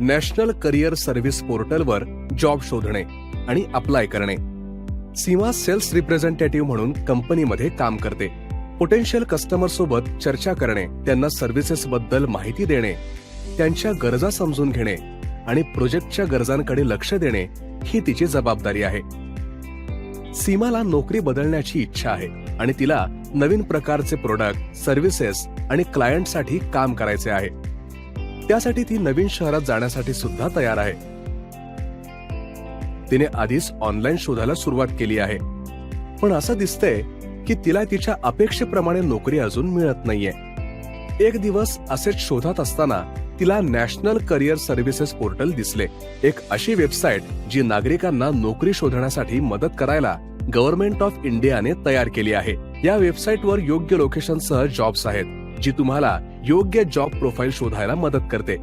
National career service पोर्टलवर job शोधणे आणि अप्लाय करणे. सीमा सेल्स रिप्रेझेंटेटिव्ह म्हणून कंपनीमध्ये काम करते. पोटेन्शियल कस्टमर सोबत चर्चा करणे त्यांना सर्व्हिसेस बद्दल माहिती देणे त्यांच्या गरजा समजून घेणे आणि प्रोजेक्टच्या गरजांकडे लक्ष देणे ही तिची जबाबदारी आहे. सीमाला नोकरी बदलण्याची इच्छा आहे आणि तिला नवीन प्रकारचे प्रोडक्ट सर्व्हिसेस आणि क्लायंटसाठी काम करायचे आहे. त्यासाठी ती नवीन शहरात जाण्यासाठी सुद्धा तयार आहे. तिने आधीच ऑनलाईन शोधायला सुरुवात केली आहे. पण असं दिसतंय की तिला तिच्या अपेक्षेप्रमाणे नोकरी अजून मिळत नाहीये. एक दिवस असेच शोधात असताना तिला नॅशनल करिअर सर्व्हिसेस पोर्टल दिसले. एक अशी वेबसाईट जी नागरिकांना नोकरी शोधण्यासाठी मदत करायला गव्हर्नमेंट ऑफ इंडियाने तयार केली आहे. या वेबसाईटवर योग्य लोकेशनसह जॉब्स आहेत जी तुम्हाला योग्य जॉब प्रोफाईल शोधायला मदत करते.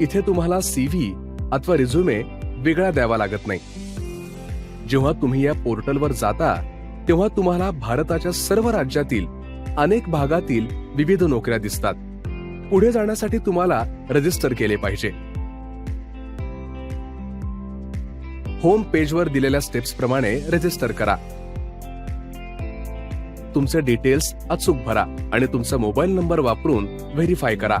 इथे तुम्हाला सीव्ही अथवा रिझ्युमे वेगळा द्यावा लागत नाही. जेव्हा तुम्ही या पोर्टलवर जाता तेव्हा तुम्हाला भारताच्या सर्व राज्यातील अनेक भागातील विविध नोकऱ्या दिसतात. पुढे जाण्यासाठी तुम्हाला रजिस्टर केले पाहिजे. होम पेजवर दिलेल्या स्टेप्स प्रमाणे रजिस्टर करा. तुमचे डिटेल्स अचूक भरा आणि तुमचा मोबाईल नंबर वापरून व्हेरीफाय करा.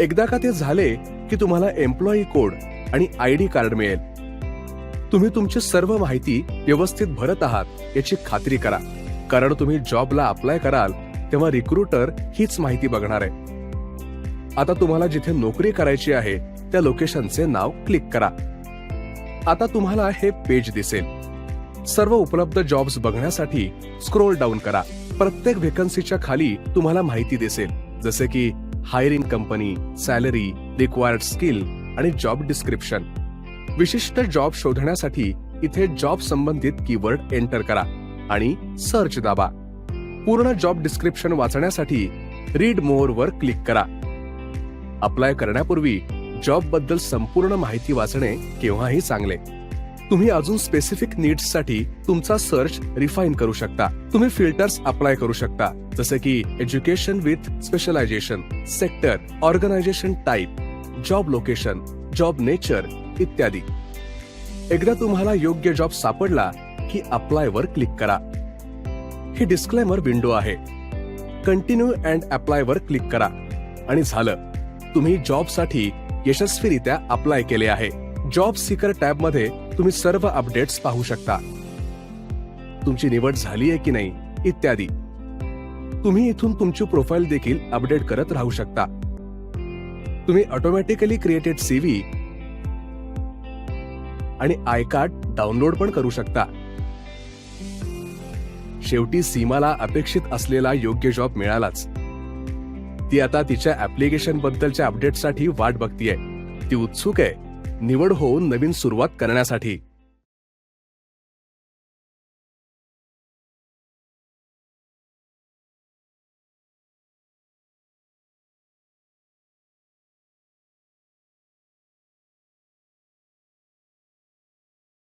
एकदा का ते झाले की तुम्हाला एम्प्लॉई कोड आणि आय डी कार्ड मिळेल. तुम्ही तुमची सर्व माहिती व्यवस्थित भरत आहात याची खात्री करा. कारण तुम्ही जॉबला अप्लाय कराल तेव्हा रिक्रुटर हीच माहिती बघणार आहे. आता तुम्हाला जिथे नोकरी करायची आहे त्या लोकेशनचे नाव क्लिक करा. आता तुम्हाला हे पेज दिसेल. सर्व उपलब्ध जॉब्स बघण्यासाठी स्क्रोल डाऊन करा. प्रत्येक वेकन्सीच्या खाली तुम्हाला माहिती दिसेल. जसे की hiring company salary required skill आणि जॉब डिस्क्रिप्शन विशिष्ट जॉब शोधण्यासाठी इथे जॉब संबंधित कीवर्ड एंटर करा आणि सर्च दाबा. पूर्ण जॉब डिस्क्रिप्शन वाचण्यासाठी रीड मोर वर क्लिक करा. अप्लाय करण्यापूर्वी जॉबबद्दल संपूर्ण माहिती वाचणे केव्हाही चांगले. तुम्ही अजून स्पेसिफिक नीड्ससाठी तुमचा सर्च रिफाईन करू शकता. तुम्ही फिल्टर्स अप्लाय करू शकता. जसे की education with specialization sector organization type job location job nature इत्यादी. एकदा तुम्हाला योग्य जॉब सापडला की अप्लाय वर क्लिक करा. ही डिस्क्लेमर विंडो आहे. कंटिन्यू अँड अप्लाय वर क्लिक करा. आणि झालं. तुम्ही जॉबसाठी यशस्वीरित्या अप्लाय केले आहे. जॉब सीकर टॅबमध्ये तुम्ही सर्व अपडेट्स पाहू शकता. तुमची निवड झाली आहे की नाही इत्यादी. तुम्ही इथून तुमची प्रोफाईल देखील अपडेट करत राहू शकता. तुम्ही ऑटोमॅटिकली क्रिएटेड सीव्ही आणि आय कार्ड डाउनलोड पण करू शकता. शेवटी सीमाला अपेक्षित असलेला योग्य जॉब मिळालाच. ती आता तिच्या ऍप्लिकेशन बद्दलच्या अपडेटसाठी वाट बघतीये. ती उत्सुक आहे. निवड होऊन नवीन सुरुवात करण्यासाठी.